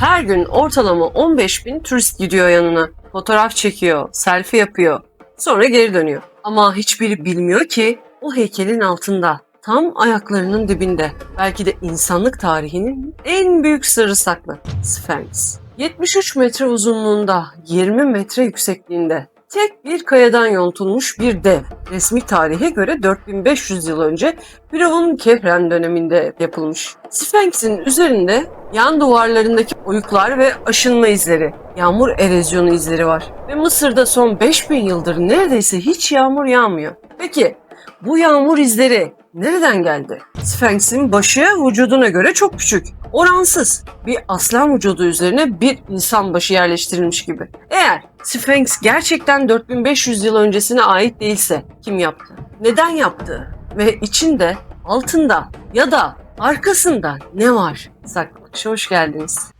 Her gün ortalama 15 bin turist gidiyor yanına. Fotoğraf çekiyor, selfie yapıyor. Sonra geri dönüyor. Ama hiçbiri bilmiyor ki o heykelin altında, tam ayaklarının dibinde, belki de insanlık tarihinin en büyük sırrı saklı. Sphinx. 73 metre uzunluğunda, 20 metre yüksekliğinde, tek bir kayadan yontulmuş bir dev. Resmi tarihe göre 4500 yıl önce Firavun Kehren döneminde yapılmış. Sphinx'in üzerinde yan duvarlarındaki oyuklar ve aşınma izleri, yağmur erozyonu izleri var. Ve Mısır'da son 5000 yıldır neredeyse hiç yağmur yağmıyor. Peki bu yağmur izleri nereden geldi? Sphinx'in başı vücuduna göre çok küçük. Oransız. Bir aslan vücudu üzerine bir insan başı yerleştirilmiş gibi. Eğer Sphinx gerçekten 4500 yıl öncesine ait değilse kim yaptı? Neden yaptı? Ve içinde, altında ya da arkasında ne var? Saklıkça hoş geldiniz.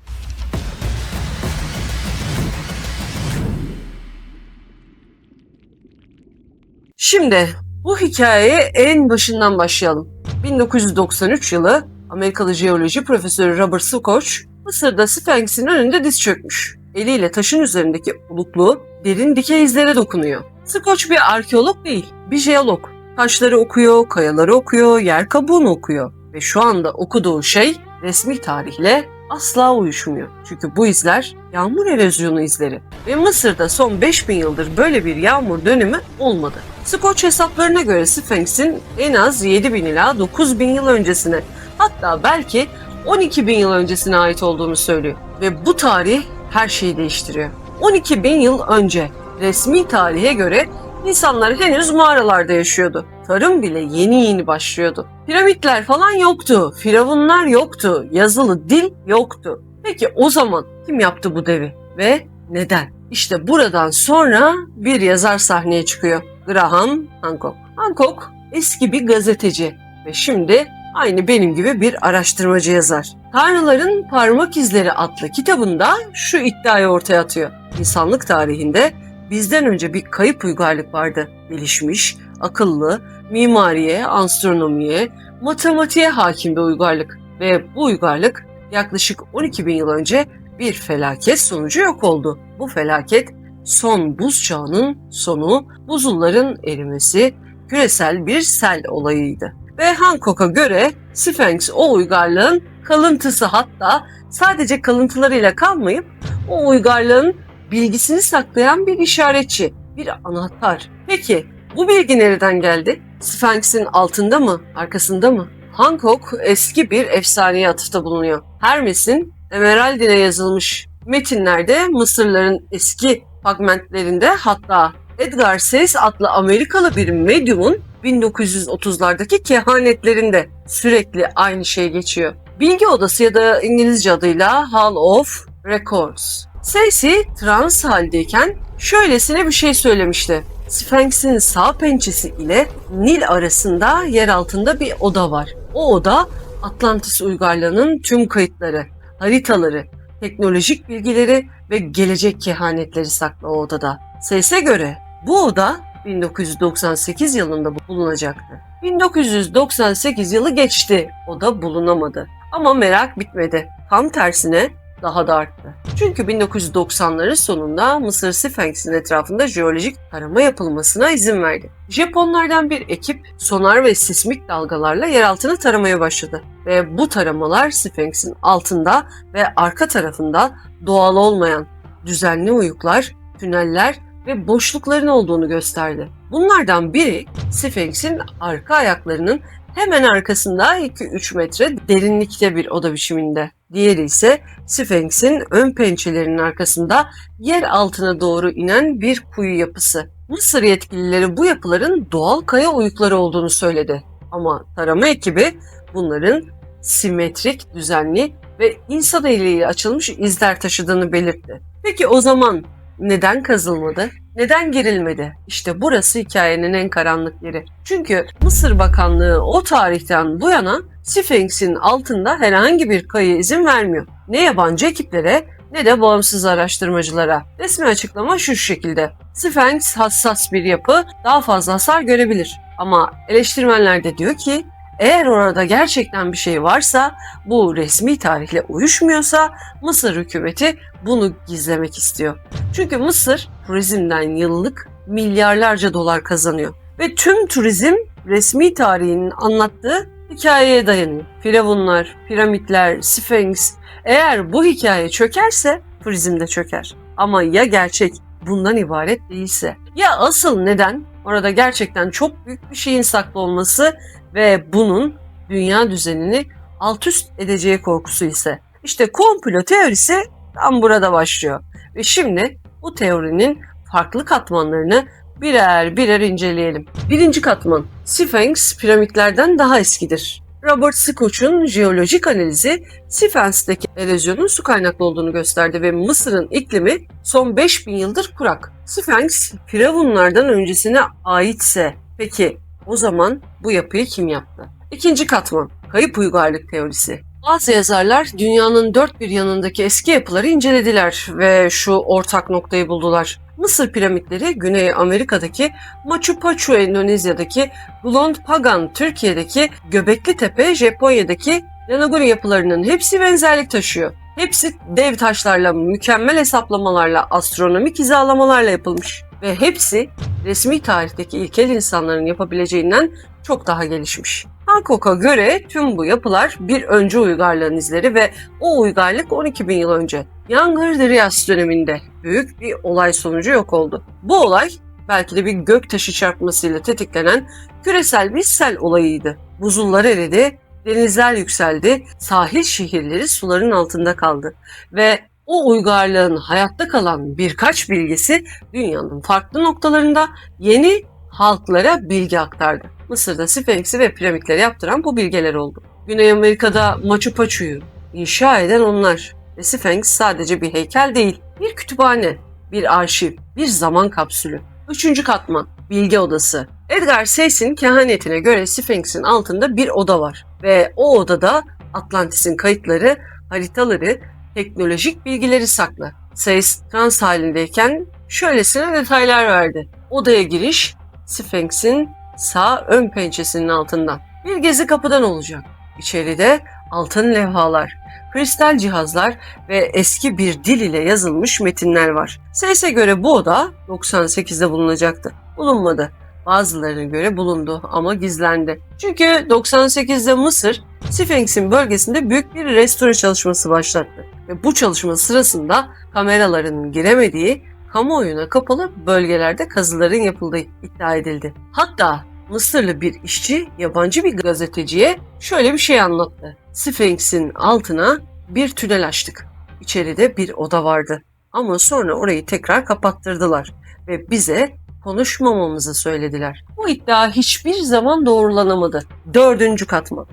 Şimdi bu hikayeye en başından başlayalım. 1993 yılı Amerikalı jeoloji profesörü Robert Scotch Mısır'da Sphinx'in önünde diz çökmüş. Eliyle taşın üzerindeki oluklu derin dikey izlere dokunuyor. Scotch bir arkeolog değil, bir jeolog. Taşları okuyor, kayaları okuyor, yer kabuğunu okuyor. Ve şu anda okuduğu şey resmi tarihle asla uyuşmuyor. Çünkü bu izler yağmur erozyonu izleri. Ve Mısır'da son 5000 yıldır böyle bir yağmur dönemi olmadı. Scotch hesaplarına göre Sphinx'in en az 7000 ila 9000 yıl öncesine hatta belki 12 bin yıl öncesine ait olduğunu söylüyor. Ve bu tarih her şeyi değiştiriyor. 12 bin yıl önce resmi tarihe göre insanlar henüz mağaralarda yaşıyordu. Tarım bile yeni yeni başlıyordu. Piramitler falan yoktu, firavunlar yoktu, yazılı dil yoktu. Peki o zaman kim yaptı bu devi ve neden? İşte buradan sonra bir yazar sahneye çıkıyor. Graham Hancock. Hancock eski bir gazeteci ve şimdi aynı benim gibi bir araştırmacı yazar. Tanrıların Parmak İzleri adlı kitabında şu iddiayı ortaya atıyor. İnsanlık tarihinde bizden önce bir kayıp uygarlık vardı. Gelişmiş, akıllı, mimariye, astronomiye, matematiğe hakim bir uygarlık. Ve bu uygarlık yaklaşık 12 bin yıl önce bir felaket sonucu yok oldu. Bu felaket son buz çağının sonu, buzulların erimesi, küresel bir sel olayıydı. Ve Hancock'a göre Sphinx o uygarlığın kalıntısı hatta sadece kalıntılarıyla kalmayıp o uygarlığın bilgisini saklayan bir işaretçi, bir anahtar. Peki bu bilgi nereden geldi? Sphinx'in altında mı, arkasında mı? Hancock eski bir efsaneye atıfta bulunuyor. Hermes'in Emeraldine yazılmış metinlerde Mısırların eski fragmentlerinde hatta Edgar Sayce adlı Amerikalı bir medyumun 1930'lardaki kehanetlerinde sürekli aynı şey geçiyor. Bilgi Odası ya da İngilizce adıyla Hall of Records. Sayce trans haldeyken şöylesine bir şey söylemişti. Sphinx'in sağ pençesi ile Nil arasında yer altında bir oda var. O oda Atlantis uygarlığının tüm kayıtları, haritaları, teknolojik bilgileri ve gelecek kehanetleri saklı o odada. Ses'e göre bu oda 1998 yılında bulunacaktı. 1998 yılı geçti. O da bulunamadı. Ama merak bitmedi. Tam tersine daha da arttı. Çünkü 1990'ların sonunda Mısır Sphinx'in etrafında jeolojik tarama yapılmasına izin verdi. Japonlardan bir ekip sonar ve sismik dalgalarla yer altını taramaya başladı. Ve bu taramalar Sphinx'in altında ve arka tarafında doğal olmayan düzenli uyuklar, tüneller ve boşlukların olduğunu gösterdi. Bunlardan biri Sphinx'in arka ayaklarının hemen arkasında 2-3 metre derinlikte bir oda biçiminde. Diğeri ise Sphinx'in ön pençelerinin arkasında yer altına doğru inen bir kuyu yapısı. Mısır yetkilileri bu yapıların doğal kaya oyukları olduğunu söyledi. Ama tarama ekibi bunların simetrik, düzenli ve insan eliyle açılmış izler taşıdığını belirtti. Peki o zaman neden kazılmadı? Neden girilmedi? İşte burası hikayenin en karanlık yeri. Çünkü Mısır Bakanlığı o tarihten bu yana Sphinx'in altında herhangi bir kayı izin vermiyor. Ne yabancı ekiplere ne de bağımsız araştırmacılara. Resmi açıklama şu şekilde. Sphinx hassas bir yapı daha fazla hasar görebilir. Ama eleştirmenler de diyor ki Eğer orada gerçekten bir şey varsa, bu resmi tarihle uyuşmuyorsa Mısır hükümeti bunu gizlemek istiyor. Çünkü Mısır turizmden yıllık milyarlarca dolar kazanıyor. Ve tüm turizm resmi tarihinin anlattığı hikayeye dayanıyor. Firavunlar, piramitler, Sphinx. Eğer bu hikaye çökerse turizm de çöker. Ama ya gerçek bundan ibaret değilse? Ya asıl neden orada gerçekten çok büyük bir şeyin saklı olması ve bunun dünya düzenini alt üst edeceği korkusu ise? İşte komplo teorisi tam burada başlıyor. Ve şimdi bu teorinin farklı katmanlarını birer birer inceleyelim. Birinci katman, Sphinx piramitlerden daha eskidir. Robert Scotch'un jeolojik analizi Sphinx'teki erozyonun su kaynaklı olduğunu gösterdi ve Mısır'ın iklimi son 5000 yıldır kurak. Sphinx firavunlardan öncesine aitse peki o zaman bu yapıyı kim yaptı? İkinci katman, kayıp uygarlık teorisi. Bazı yazarlar dünyanın dört bir yanındaki eski yapıları incelediler ve şu ortak noktayı buldular. Mısır piramitleri Güney Amerika'daki Machu Picchu Endonezya'daki Blond Pagan Türkiye'deki Göbekli Tepe Japonya'daki Yanaguri yapılarının hepsi benzerlik taşıyor. Hepsi dev taşlarla, mükemmel hesaplamalarla, astronomik hizalamalarla yapılmış. Ve hepsi resmi tarihteki ilkel insanların yapabileceğinden çok daha gelişmiş. Hancock'a göre tüm bu yapılar bir önce uygarlığın izleri ve o uygarlık 12 bin yıl önce Younger Dryas döneminde büyük bir olay sonucu yok oldu. Bu olay belki de bir göktaşı çarpmasıyla tetiklenen küresel bir sel olayıydı. Buzullar eridi, denizler yükseldi, sahil şehirleri suların altında kaldı ve o uygarlığın hayatta kalan birkaç bilgisi dünyanın farklı noktalarında yeni halklara bilgi aktardı. Mısır'da Sphinx'i ve piramitleri yaptıran bu bilgeler oldu. Güney Amerika'da Machu Picchu'yu inşa eden onlar. Ve Sphinx sadece bir heykel değil, bir kütüphane, bir arşiv, bir zaman kapsülü. Üçüncü katman, bilgi odası. Edgar Seyss'in kehanetine göre Sphinx'in altında bir oda var. Ve o odada Atlantis'in kayıtları, haritaları, teknolojik bilgileri saklı. Seyss trans halindeyken şöylesine detaylar verdi. Odaya giriş Sphinx'in sağ ön pençesinin altından. Bir gezi kapıdan olacak. İçeride altın levhalar, kristal cihazlar ve eski bir dil ile yazılmış metinler var. Seyse göre bu oda 98'de bulunacaktı. Bulunmadı. Bazılarına göre bulundu ama gizlendi. Çünkü 98'de Mısır, Sphinx'in bölgesinde büyük bir restore çalışması başlattı. Ve bu çalışma sırasında kameraların giremediği kamuoyuna kapalı bölgelerde kazıların yapıldığı iddia edildi. Hatta Mısırlı bir işçi yabancı bir gazeteciye şöyle bir şey anlattı. Sphinx'in altına bir tünel açtık. İçeride bir oda vardı. Ama sonra orayı tekrar kapattırdılar ve bize konuşmamamızı söylediler. Bu iddia hiçbir zaman doğrulanamadı. Dördüncü katman.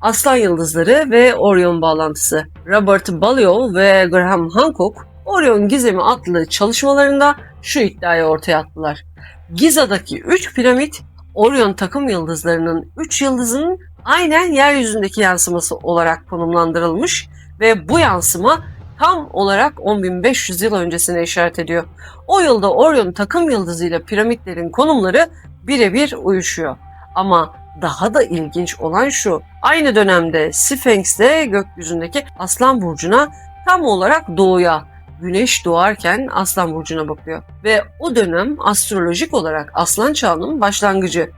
Aslan Yıldızları ve Orion bağlantısı. Robert Balliol ve Graham Hancock Orion Gizemi adlı çalışmalarında şu iddiayı ortaya attılar. Giza'daki 3 piramit Orion takım yıldızlarının 3 yıldızının aynen yeryüzündeki yansıması olarak konumlandırılmış ve bu yansıma tam olarak 10.500 yıl öncesine işaret ediyor. O yılda Orion takım yıldızıyla piramitlerin konumları birebir uyuşuyor. Ama daha da ilginç olan şu, aynı dönemde Sphinx de gökyüzündeki Aslan Burcu'na tam olarak doğuya, güneş doğarken Aslan Burcu'na bakıyor. Ve o dönem astrolojik olarak Aslan Çağı'nın başlangıcı.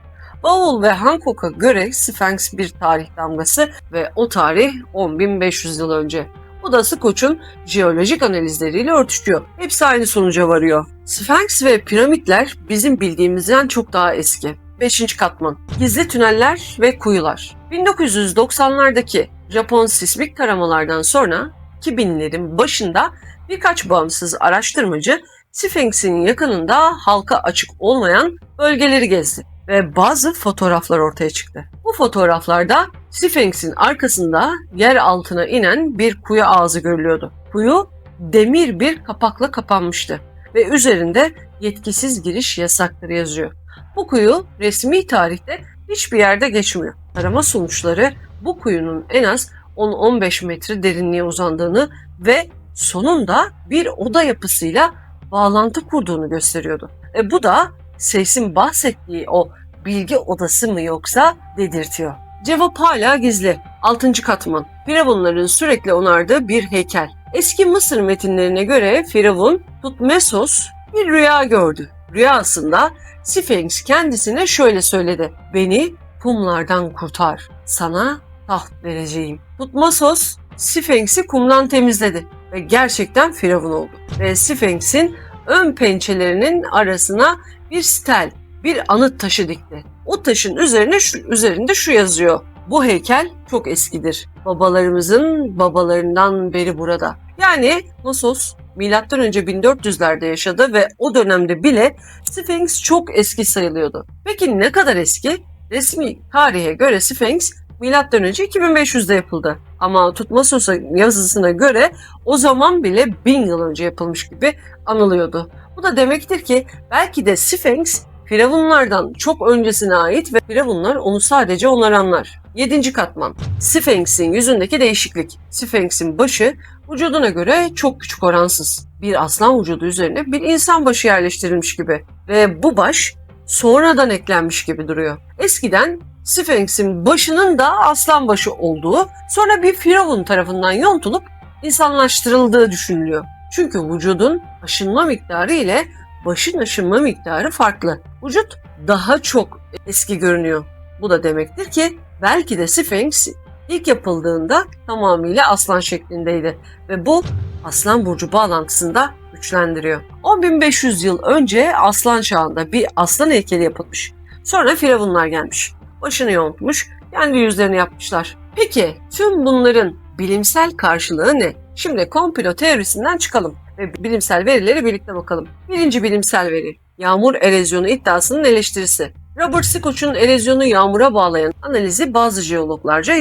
Bowell ve Hancock'a göre Sphinx bir tarih damgası ve o tarih 10.500 yıl önce. Bu da Scott'un jeolojik analizleriyle örtüşüyor. Hepsi aynı sonuca varıyor. Sphinx ve piramitler bizim bildiğimizden çok daha eski. 5. katman. Gizli tüneller ve kuyular. 1990'lardaki Japon sismik taramalardan sonra 2000'lerin başında birkaç bağımsız araştırmacı Sphinx'in yakınında halka açık olmayan bölgeleri gezdi ve bazı fotoğraflar ortaya çıktı. Bu fotoğraflarda Sphinx'in arkasında yer altına inen bir kuyu ağzı görülüyordu. Kuyu demir bir kapakla kapanmıştı ve üzerinde yetkisiz giriş yasakları yazıyor. Bu kuyu resmi tarihte hiçbir yerde geçmiyor. Arama sonuçları bu kuyunun en az 10-15 metre derinliğe uzandığını ve sonunda bir oda yapısıyla bağlantı kurduğunu gösteriyordu. E bu da Seysin bahsettiği o bilgi odası mı yoksa dedirtiyor. Cevap hala gizli. 6. katman. Firavunların sürekli onardığı bir heykel. Eski Mısır metinlerine göre Firavun Tutmesos bir rüya gördü. Rüyasında Sphinx kendisine şöyle söyledi. Beni kumlardan kurtar. Sana taht vereceğim. Tutmosos Sphinx'i kumdan temizledi ve gerçekten Firavun oldu. Ve Sphinx'in ön pençelerinin arasına bir stel, bir anıt taşı dikti. O taşın üzerine şu, üzerinde şu yazıyor. Bu heykel çok eskidir. Babalarımızın babalarından beri burada. Yani Nosos milattan önce 1400'lerde yaşadı ve o dönemde bile Sphinx çok eski sayılıyordu. Peki ne kadar eski? Resmi tarihe göre Sphinx milattan önce 2500'de yapıldı. Ama Tutmosos'un yazısına göre o zaman bile 1000 yıl önce yapılmış gibi anılıyordu. Bu da demektir ki belki de Sphinx Firavunlardan çok öncesine ait ve Firavunlar onu sadece onaranlar. 7. katman. Sphinx'in yüzündeki değişiklik. Sphinx'in başı vücuduna göre çok küçük oransız. Bir aslan vücudu üzerine bir insan başı yerleştirilmiş gibi. Ve bu baş sonradan eklenmiş gibi duruyor. Eskiden Sphinx'in başının da aslan başı olduğu, sonra bir firavun tarafından yontulup insanlaştırıldığı düşünülüyor. Çünkü vücudun aşınma miktarı ile başın aşınma miktarı farklı. Vücut daha çok eski görünüyor. Bu da demektir ki belki de Sphinx ilk yapıldığında tamamıyla aslan şeklindeydi ve bu aslan burcu bağlantısını da güçlendiriyor. 10.500 yıl önce aslan çağında bir aslan heykeli yapılmış. Sonra firavunlar gelmiş. Başını yontmuş, kendi yüzlerini yapmışlar. Peki tüm bunların bilimsel karşılığı ne? Şimdi komplo teorisinden çıkalım ve bilimsel verileri birlikte bakalım. Birinci bilimsel veri, yağmur erozyonu iddiasının eleştirisi. Robert Skoch'un erozyonu yağmura bağlayan analizi bazı jeologlarca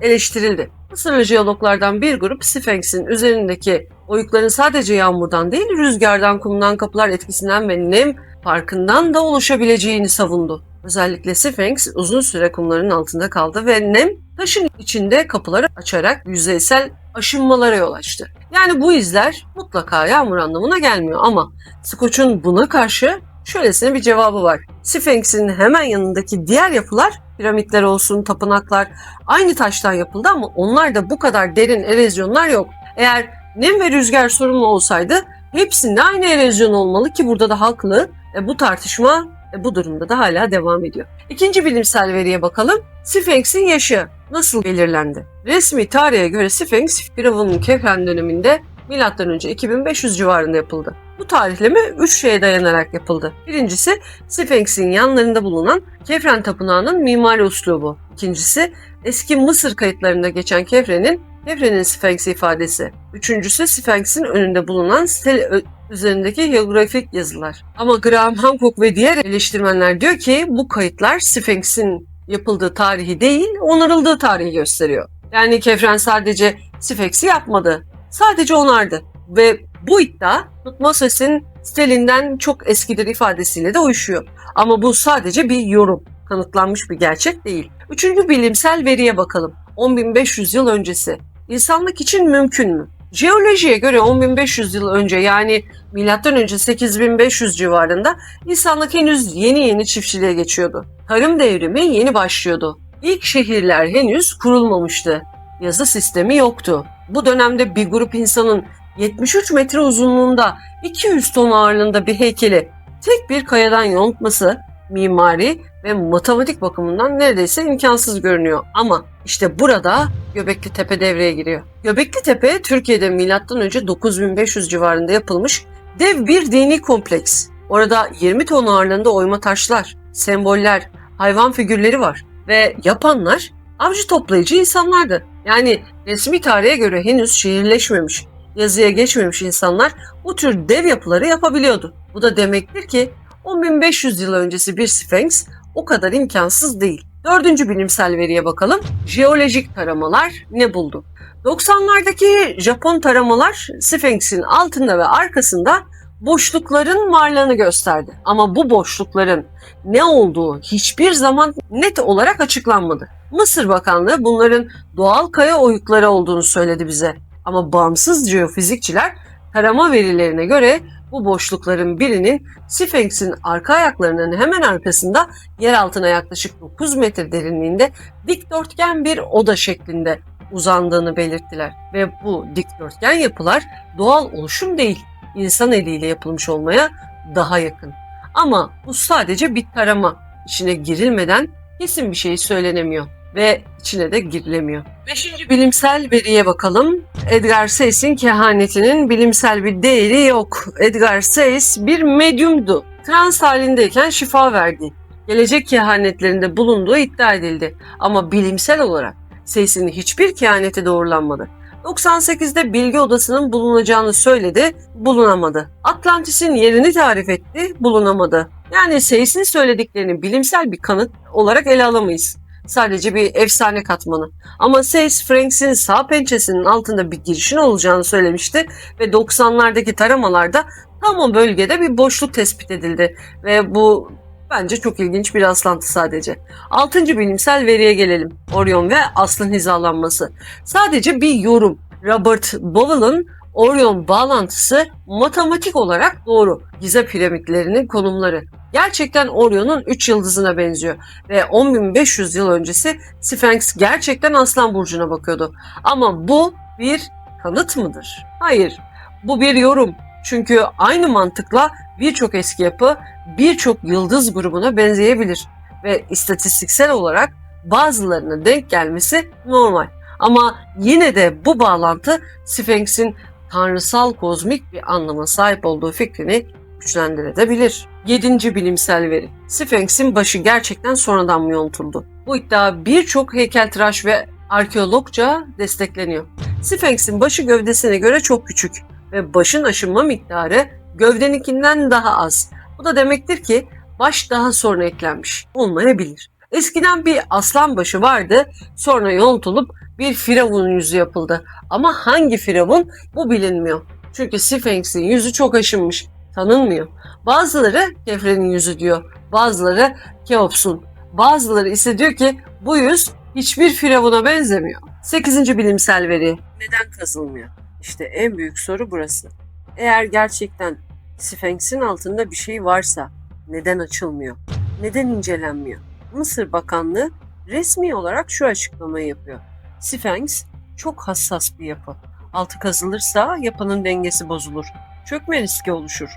eleştirildi. Mısırlı jeologlardan bir grup Sphinx'in üzerindeki oyukların sadece yağmurdan değil rüzgardan, kumdan, kapılar etkisinden ve nem farkından da oluşabileceğini savundu. Özellikle Sphinx uzun süre kumların altında kaldı ve nem taşın içinde kapıları açarak yüzeysel aşınmalara yol açtı. Yani bu izler mutlaka yağmur anlamına gelmiyor ama Skoç'un buna karşı şöylesine bir cevabı var. Sphinx'in hemen yanındaki diğer yapılar piramitler olsun, tapınaklar aynı taştan yapıldı ama onlarda bu kadar derin erozyonlar yok. Eğer nem ve rüzgar sorumlu olsaydı hepsinde aynı erozyon olmalı ki burada da haklı. E, bu tartışma bu durumda da hala devam ediyor. İkinci bilimsel veriye bakalım. Sphinx'in yaşı nasıl belirlendi? Resmi tarihe göre Sphinx Firavun'un Kefren döneminde M.Ö. 2500 civarında yapıldı. Bu tarihleme 3 şeye dayanarak yapıldı. Birincisi Sphinx'in yanlarında bulunan Kefren Tapınağı'nın mimari uslubu. İkincisi eski Mısır kayıtlarında geçen Kefren'in Kefren'in Sphinx ifadesi. Üçüncüsü Sphinx'in önünde bulunan stel üzerindeki geografik yazılar. Ama Graham Hancock ve diğer eleştirmenler diyor ki bu kayıtlar Sphinx'in yapıldığı tarihi değil, onarıldığı tarihi gösteriyor. Yani Kefren sadece Sphinx'i yapmadı, sadece onardı. Ve bu iddia Tutmoses'in stelinden çok eskidir ifadesiyle de uyuşuyor. Ama bu sadece bir yorum, kanıtlanmış bir gerçek değil. Üçüncü bilimsel veriye bakalım. 10.500 yıl öncesi. İnsanlık için mümkün mü? Jeolojiye göre 10.500 yıl önce yani M.Ö. 8500 civarında insanlık henüz yeni yeni çiftçiliğe geçiyordu. Tarım devrimi yeni başlıyordu. İlk şehirler henüz kurulmamıştı. Yazı sistemi yoktu. Bu dönemde bir grup insanın 73 metre uzunluğunda 200 ton ağırlığında bir heykeli tek bir kayadan yontması mimari ve matematik bakımından neredeyse imkansız görünüyor. Ama işte burada Göbekli Tepe devreye giriyor. Göbekli Tepe Türkiye'de M.Ö. 9500 civarında yapılmış dev bir dini kompleks. Orada 20 ton ağırlığında oyma taşlar, semboller, hayvan figürleri var ve yapanlar avcı toplayıcı insanlardı. Yani resmi tarihe göre henüz şehirleşmemiş, yazıya geçmemiş insanlar bu tür dev yapıları yapabiliyordu. Bu da demektir ki 10.500 yıl öncesi bir Sphinx o kadar imkansız değil. Dördüncü bilimsel veriye bakalım. Jeolojik taramalar ne buldu? 90'lardaki Japon taramalar Sphinx'in altında ve arkasında boşlukların varlığını gösterdi. Ama bu boşlukların ne olduğu hiçbir zaman net olarak açıklanmadı. Mısır Bakanlığı bunların doğal kaya oyukları olduğunu söyledi bize. Ama bağımsız jeofizikçiler tarama verilerine göre bu boşlukların birinin Sphinx'in arka ayaklarının hemen arkasında yer altına yaklaşık 9 metre derinliğinde dikdörtgen bir oda şeklinde uzandığını belirttiler. Ve bu dikdörtgen yapılar doğal oluşum değil, insan eliyle yapılmış olmaya daha yakın. Ama bu sadece bir tarama. İçine girilmeden kesin bir şey söylenemiyor ve içine de girilemiyor. Beşinci bilimsel veriye bakalım. Edgar Seyss'in kehanetinin bilimsel bir değeri yok. Edgar Seyss bir medyumdu. Trans halindeyken şifa verdi. Gelecek kehanetlerinde bulunduğu iddia edildi. Ama bilimsel olarak Seyss'in hiçbir kehaneti doğrulanmadı. 98'de bilgi odasının bulunacağını söyledi, bulunamadı. Atlantis'in yerini tarif etti, bulunamadı. Yani Seyss'in söylediklerini bilimsel bir kanıt olarak ele alamayız. Sadece bir efsane katmanı. Ama Seyss Franks'in sağ pençesinin altında bir girişin olacağını söylemişti ve 90'lardaki taramalarda tam o bölgede bir boşluk tespit edildi ve bu bence çok ilginç bir rastlantı sadece. Altıncı bilimsel veriye gelelim. Orion ve Aslan hizalanması. Sadece bir yorum. Robert Bowell'ın Orion bağlantısı matematik olarak doğru. Gize piramitlerinin konumları. Gerçekten Orion'un 3 yıldızına benziyor ve 10.500 yıl öncesi Sphinx gerçekten Aslan Burcu'na bakıyordu. Ama bu bir kanıt mıdır? Hayır, bu bir yorum. Çünkü aynı mantıkla birçok eski yapı birçok yıldız grubuna benzeyebilir ve istatistiksel olarak bazılarına denk gelmesi normal. Ama yine de bu bağlantı Sphinx'in tanrısal kozmik bir anlama sahip olduğu fikrini güçlendirebilir. Yedinci bilimsel veri. Sphinx'in başı gerçekten sonradan mı yontuldu? Bu iddia birçok heykeltıraş ve arkeologça destekleniyor. Sphinx'in başı gövdesine göre çok küçük ve başın aşınma miktarı gövdeninkinden daha az. Bu da demektir ki baş daha sonra eklenmiş. Olmayabilir. Eskiden bir aslan başı vardı, sonra yontulup bir firavun yüzü yapıldı. Ama hangi firavun bu bilinmiyor. Çünkü Sphinx'in yüzü çok aşınmış, tanınmıyor. Bazıları Kefre'nin yüzü diyor, bazıları Keops'un, bazıları ise diyor ki bu yüz hiçbir firavuna benzemiyor. 8. bilimsel veri. Neden kazılmıyor? İşte en büyük soru burası. Eğer gerçekten Sphinx'in altında bir şey varsa neden açılmıyor? Neden incelenmiyor? Mısır Bakanlığı resmi olarak şu açıklamayı yapıyor. Sphinx çok hassas bir yapı. Altı kazılırsa yapının dengesi bozulur. Çökme riski oluşur.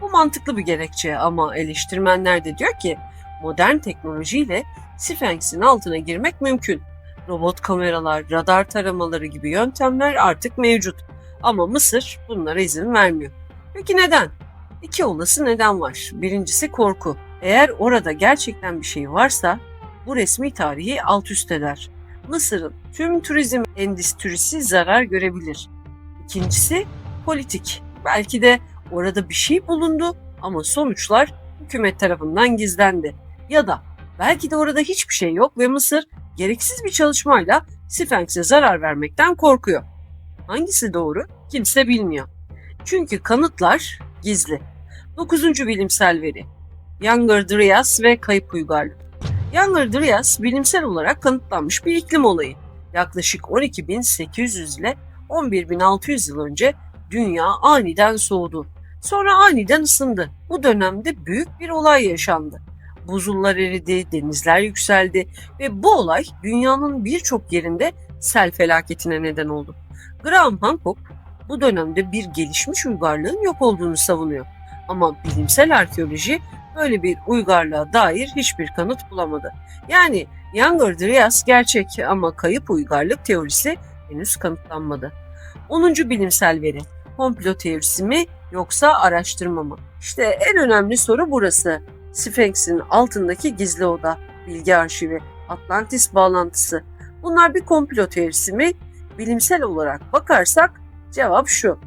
Bu mantıklı bir gerekçe ama eleştirmenler de diyor ki modern teknolojiyle Sphinx'in altına girmek mümkün. Robot kameralar, radar taramaları gibi yöntemler artık mevcut. Ama Mısır bunlara izin vermiyor. Peki neden? İki olası neden var. Birincisi korku. Eğer orada gerçekten bir şey varsa bu resmi tarihi alt üst eder. Mısır'ın tüm turizm endüstrisi zarar görebilir. İkincisi politik. Belki de orada bir şey bulundu ama sonuçlar hükümet tarafından gizlendi. Ya da belki de orada hiçbir şey yok ve Mısır gereksiz bir çalışmayla Sphinx'e zarar vermekten korkuyor. Hangisi doğru? Kimse bilmiyor. Çünkü kanıtlar gizli. 9. bilimsel veri. Younger Dryas ve kayıp uygarlık. Younger Dryas bilimsel olarak kanıtlanmış bir iklim olayı. Yaklaşık 12.800 ile 11.600 yıl önce dünya aniden soğudu. Sonra aniden ısındı. Bu dönemde büyük bir olay yaşandı. Buzullar eridi, denizler yükseldi ve bu olay dünyanın birçok yerinde sel felaketine neden oldu. Graham Hancock bu dönemde bir gelişmiş uygarlığın yok olduğunu savunuyor. Ama bilimsel arkeoloji böyle bir uygarlığa dair hiçbir kanıt bulamadı. Yani Younger Dryas gerçek ama kayıp uygarlık teorisi henüz kanıtlanmadı. 10. bilimsel veri. Komplo teorisi mi yoksa araştırma mı? İşte en önemli soru burası. Sphinx'in altındaki gizli oda, bilgi arşivi, Atlantis bağlantısı. Bunlar bir komplo teorisi mi? Bilimsel olarak bakarsak cevap şu.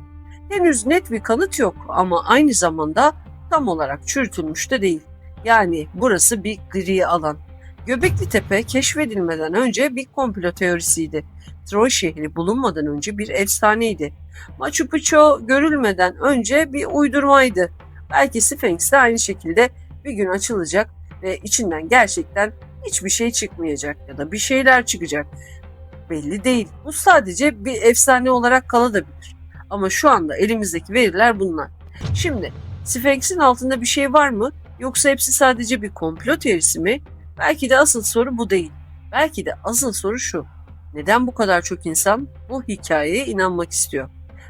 Henüz net bir kanıt yok ama aynı zamanda tam olarak çürütülmüş de değil. Yani burası bir gri alan. Göbekli Tepe keşfedilmeden önce bir komplo teorisiydi. Troy şehri bulunmadan önce bir efsaneydi. Machu Picchu görülmeden önce bir uydurmaydı. Belki Sphinx de aynı şekilde bir gün açılacak ve içinden gerçekten hiçbir şey çıkmayacak ya da bir şeyler çıkacak. Belli değil. Bu sadece bir efsane olarak kalabilir. Ama şu anda elimizdeki veriler bunlar. Şimdi Sphinx'in altında bir şey var mı? Yoksa hepsi sadece bir komplo teorisi mi? Belki de asıl soru bu değil. Belki de asıl soru şu. Neden bu kadar çok insan bu hikayeye inanmak istiyor?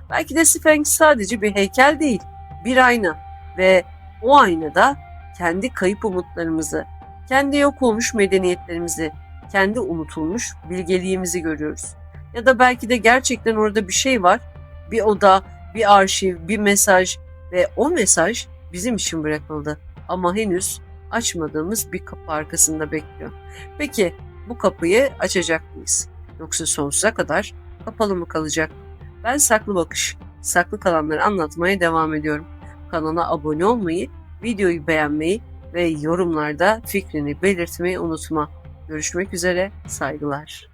Belki de Sphinx sadece bir heykel değil, bir ayna ve o aynada kendi kayıp umutlarımızı, kendi yok olmuş medeniyetlerimizi, kendi unutulmuş bilgeliğimizi görüyoruz. Ya da belki de gerçekten orada bir şey var, bir oda, bir arşiv, bir mesaj ve o mesaj bizim için bırakıldı. Ama henüz açmadığımız bir kapı arkasında bekliyor. Peki bu kapıyı açacak mıyız? Yoksa sonsuza kadar kapalı mı kalacak? Ben Saklı Bakış. Saklı kalanları anlatmaya devam ediyorum. Kanala abone olmayı, videoyu beğenmeyi ve yorumlarda fikrini belirtmeyi unutma. Görüşmek üzere, saygılar.